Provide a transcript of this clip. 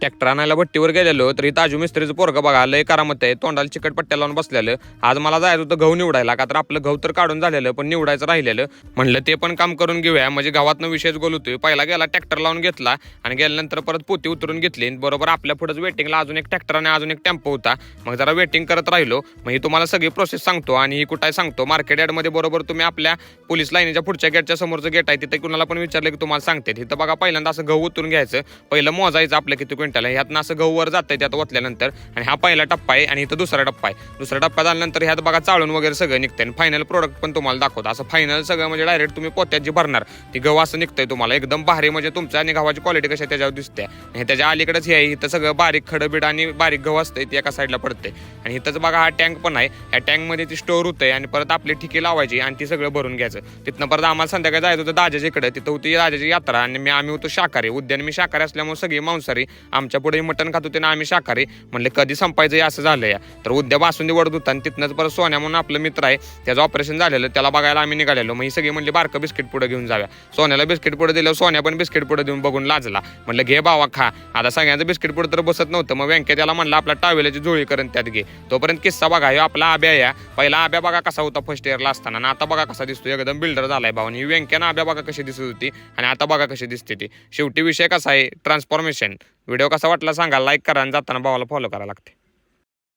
Tractor आणायला भट्टीवर गेलेलो तरी ताजू मिस्त्रीचं पोरगं बघा लय करामत आहे. तोंडाला चिकट पट्ट्या लावून बसलेलं. आज मला जायचं होतं गहू निवडायला का तर आपलं गहू तर काढून झालेलं पण निवडायचं राहिलेलं. म्हणलं ते पण काम करून घेऊया. म्हणजे गावातनं विशेष गोल होतोय. पहिला गेला ट्रॅक्टर लावून घेतला आणि गेल्यानंतर परत पोती उतरून घेतली. बरोबर आपल्या पुढेच वेटिंगला अजून एक ट्रॅक्टर आणि अजून एक टेम्पो होता. मग जरा वेटिंग करत राहिलो. मग ही तुम्हाला सगळी प्रोसेस सांगतो आणि ही कुठं आहे सांगतो. मार्केट यार्डमध्ये बरोबर तुम्ही आपल्या पोलीस लाईनीच्या पुढच्या गेटच्या समोरचं गेट आहे तिथे कुणाला पण विचारलं की तुम्हाला सांगते. तिथं बघा पहिल्यांदा असं गहू उतरून घ्यायचं. पहिलं मोजायचं आपलं किती क्विंटल ह्यातनं असं गहू वर जातंय त्यात ओतल्यानंतर. आणि हा पहिला टप्पा आहे आणि इथं दुसरा टप्पा आहे. दुसरा टप्पा झाल्यानंतर ह्यात बघा चाळून वगैरे सगळं निघतंय आणि फायनल प्रोडक्ट पण तुम्हाला दाखवतो. असं फायनल सगळं म्हणजे डायरेक्ट तुम्ही पोत्यात जी भरणार ती गहू असं निघतंय तुम्हाला. एकदम भारी म्हणजे तुमच्या आणि गव्हाची क्वालिटी कशी आहे त्याच्यावर दिसते. आणि त्याच्या अलीकडेच हे आहे इथं सगळं बारीक खडबीड आणि बारीक गहू असतंय ते एका साईडला पडते आणि इथंच बघा हा टँक पण आहे. या टँकमध्ये ती स्टोअर होतंय आणि परत आपली ठिकी लावायची आणि ती सगळं भरून घ्यायचं. तिथनं परत आम्हाला संध्याकाळी जायचं होतं दाजाच्या इकडे. तिथं होती दाजाची यात्रा आणि मी आम्ही होतो शाकाहारी. उद्यान मी शाकाहारी असल्यामुळे सगळी मांसाहारी आमच्या पुढे मटण खात होते ना आम्ही शाकाहारी. म्हणले कधी संपायचं हे असं झालं या. तर उद्या बासुंदी वडत होता आणि तिथनंच परत सोन्या म्हणून आपलं मित्र आहे त्याचं ऑपरेशन झालेलं त्याला बघायला आम्ही निघालेलो. मग ही सगळी म्हणली बारकं बिस्किट पुढे घेऊन जाव्या सोन्याला बिस्किट पुढे दिलं सोन्या पण बिस्किट पुढे देऊन बघून लाजला. म्हणलं घे बावा खा. आता सगळ्यांचं बिस्किट पुढे तर बसत नव्हतं. मग व्यंके त्याला म्हणलं आपला टावेल्याची जुळी करून त्यात घे. तोपर्यंत किस्सा बघा ह्यो आपला आब्या या. पहिला आब्या बघा कसा होता फर्स्ट इयरला असताना आणि आता बघा कसा दिसतो एकदम बिल्डर झालाय भाऊ आणि व्यंक्यानं आब्या बघा कशी दिसत होती आणि आता बघा कशी दिसते ती. शेवटी विषय कसा आहे? ट्रान्सफॉर्मेशन व्हिडिओ कसा वाटला सांगा लाईक करा आणि जाताना भावाला फॉलो करा लागते.